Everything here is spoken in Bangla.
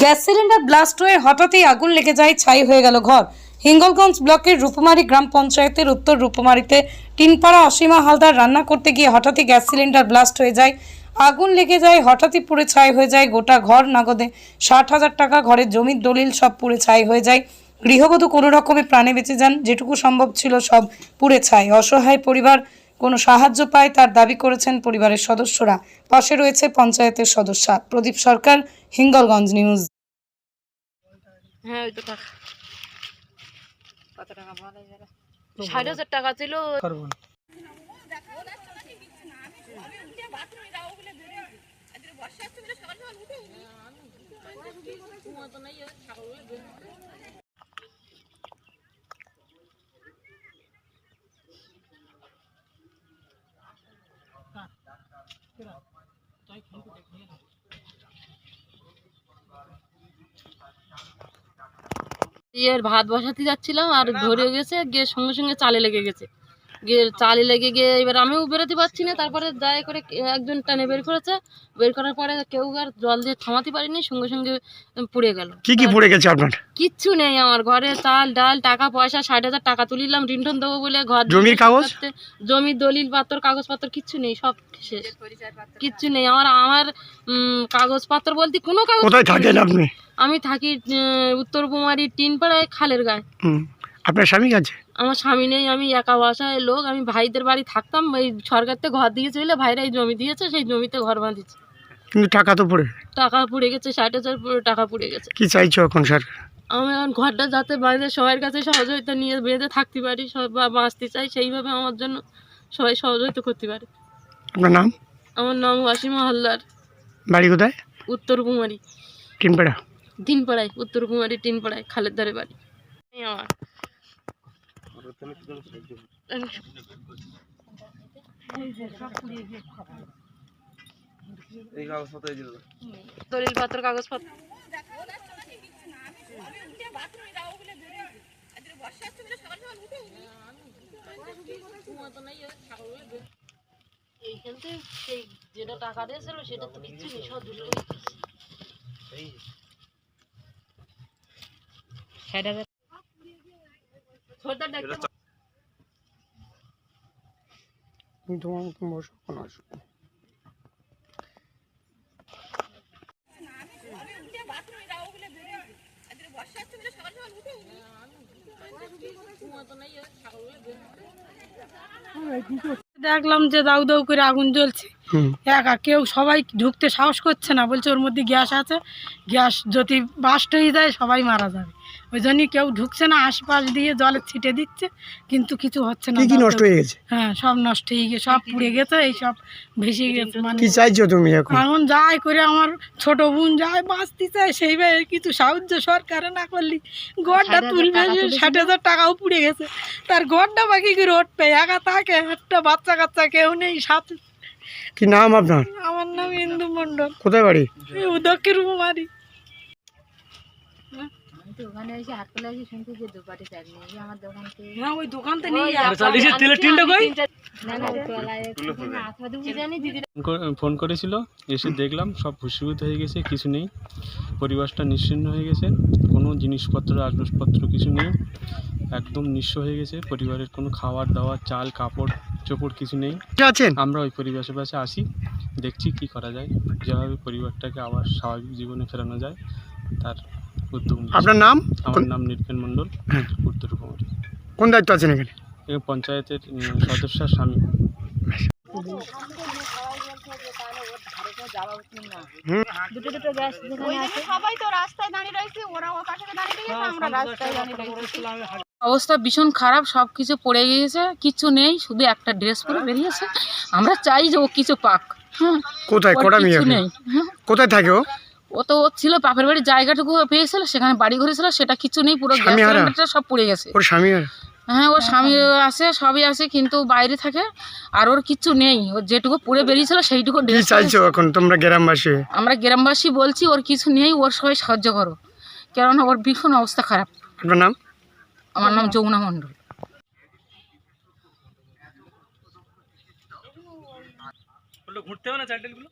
গ্যাস সিলিন্ডার ব্লাস্ট হয়ে হঠাৎই আগুন লেগে যায়, ছাই হয়ে গেল ঘর। হিঙ্গলগঞ্জ ব্লকের রূপমারি গ্রাম পঞ্চায়েতের উত্তর রূপমারিতে টিনপাড়া অসীমা হালদার রান্না করতে গিয়ে হঠাৎই গ্যাস সিলিন্ডার ব্লাস্ট হয়ে যায়। আগুন লেগে যায়, হঠাৎই পুড়ে ছাই হয়ে যায় গোটা ঘর। নাগদে ষাট হাজার টাকা ঘরের জমির দলিল সব পুড়ে ছাই হয়ে যায়। গৃহবধূ কোনো রকমে প্রাণে বেঁচে যান, যেটুকু সম্ভব ছিল সব পুড়ে ছাই। অসহায় পরিবার কোনো সাহায্য পায় তার দাবি করেছেন পরিবারের সদস্যরা। পাশে রয়েছে পঞ্চায়েতের সদস্যা। প্রদীপ সরকার হিঙ্গলগঞ্জ নিউজ। হ্যাঁ ওই তো কত টাকা? ষাট হাজার টাকা ছিল। দিয়ে ভাত বসাতে যাচ্ছিলাম আর ধরে গেছে গিয়ে সঙ্গে সঙ্গে চালে লেগে গেছে। গিয়ে চালে লেগে গিয়ে এবার আমিও বেরোতে পারছি না। তারপরে দয়া করে একজন টানে বের করেছে। বের করার পরে কেউ আর জল দিয়ে থামাতে পারিনি সঙ্গে সঙ্গে পুড়ে গেল। কি কি পড়ে গেছে আপনার? কিচ্ছু নেই আমার ঘরে চাল ডাল টাকা পয়সা ষাট হাজার টাকা তুলিলাম রিন্টন দেবো বলে ঘর জমির কাগজ? জমির দলিল পাত্র কাগজপত্র কিচ্ছু নেই সব শেষ। কিচ্ছু নেই আমার আমার উম, কাগজপত্র বলতে কোনো কাগজ কোথায় থাকেন আপনি? আমি থাকি উত্তর কুমারী টিনপাড়ায় খালের গায়ে। আপনার স্বামী আছে আমার স্বামী নেই আমি একা বাসায় লোক আমি ভাইদের বাড়ি থাকতাম এই সরকার থেকে ঘর দিয়েছে বলে ভাইরা এই জমি দিয়েছে সেই জমিতে ঘর বাঁধিয়েছে। কিন্তু টাকা তো পড়ে। টাকা পুড়ে গেছে ষাট হাজার টাকা পুড়ে গেছে। কি চাইছো এখন সরকার? আমি এখন ঘরটা যাতে বাইরে সবার কাছে সহযোগিতা নিয়ে বেঁধে থাকতে পারি সব বা বাঁচতে চাই সেইভাবে আমার জন্য সবাই সহযোগিতা করতে পারে। আপনার নাম? আমার নাম ওয়াসিমা হালদার। বাড়ি কোথায়? উত্তর কুমারী। টিনপাড়া তিনপাড়ায় উত্তর কুমারী তিনপাড়ায় খালের ধারে বাড়ি এই আমার দলিল পত্র কাগজপত্র। এইখান থেকে সেই যেটা টাকা দিয়েছিল সেটা তো কিচ্ছু নেই সব তোমার মতন বসো কোনো অসুবিধা নেই। দেখলাম যে দাউ দাউ করে আগুন জ্বলছে। একা কেউ সবাই ঢুকতে সাহস করছে না। বলছে ওর মধ্যে গ্যাস আছে। গ্যাস যদি বাস্ট হয়ে যায় সবাই মারা যাবে। ওই জন্যই কেউ ঢুকছে না আশপাশ দিয়ে জলে ছিটে দিচ্ছে কিন্তু কিছু হচ্ছে না কি কি নষ্ট হয়ে গেছে? হ্যাঁ সব নষ্ট হয়ে গেছে সব পুড়ে গেছে এই সব ভেসে গেছে মানে কি চাইছো তুমি এখন? এখন যায় করে আমার ছোট বোন যায় বাঁচতে চায় সেইভাবে কিছু সাহায্য সরকারে না করলি গড়টা তুলবে ষাট হাজার টাকাও পুড়ে গেছে। তার গড়টা বাকি করে উঠবে? একা থাকে একটা বাচ্চা কাচ্চা কেউ নেই সাথে কি নাম আপনার? আমার নাম ইন্দু মন্ডল কোথায় বাড়ি? উদকের কুমারী। হ্যাঁ ওই দোকান থেকে নিয়ে ফোন করে- ফোন করেছিল এসে দেখলাম সব ভুসিভূত হয়ে গেছে কিছু নেই। পরিবেশটা নিশ্চিন্ন হয়ে গেছে কোনো জিনিসপত্র আসবাবপত্র কিছু নেই। একদম নিঃস্ব হয়ে গেছে পরিবারের কোনো খাবার দাবার চাল কাপড় চোপড় কিছু নেই। কে আছেন? আমরা ওই পরিবেশের পাশে আসি দেখছি কি করা যায়। যেভাবে পরিবারটাকে আবার স্বাভাবিক জীবনে ফেরানো যায় তার। আপনার নাম? আমার নাম নির্পেন মণ্ডল হ্যাঁ। উত্তর কুমারী কোন দায়িত্ব আছেন এখানে? পঞ্চায়েতের উম, সদস্যার স্বামী। অবস্থা ভীষণ খারাপ সব কিছু পড়ে গিয়েছে কিছু নেই শুধু একটা ড্রেস পরে বেরিয়েছে। আমরা চাই যে ও কিছু পাক। হ্যাঁ কোথায়? ওর কটা কিছু নেই। হ্যাঁ, কোথায় থাকে ও? ও তো ও ছিল বাপের বাড়ির জায়গাটুকু পেয়েছিল সেখানে বাড়ি ঘরে ছিল সেটা কিছু নেই পুরো গ্যাস স্বামীহারা? সিলিন্ডারটা সব পড়ে গেছে। ওর স্বামী হ্যাঁ ওর স্বামী আছে সবই আছে কিন্তু বাইরে থাকে আর ওর কিচ্ছু নেই। ওর যেটুকু পুড়ে বেরিয়েছিল সেইটুকু চাইছো এখন তোমরা গ্রামবাসী? আমরা গ্রামবাসী বলছি ওর কিছু নেই ওর সবাই সাহায্য করো। কেননা ওর ভীষণ অবস্থা খারাপ। আপনার নাম? আমার নাম যমুনা মণ্ডল। ঘুরতে হবে না চারটেলগুলো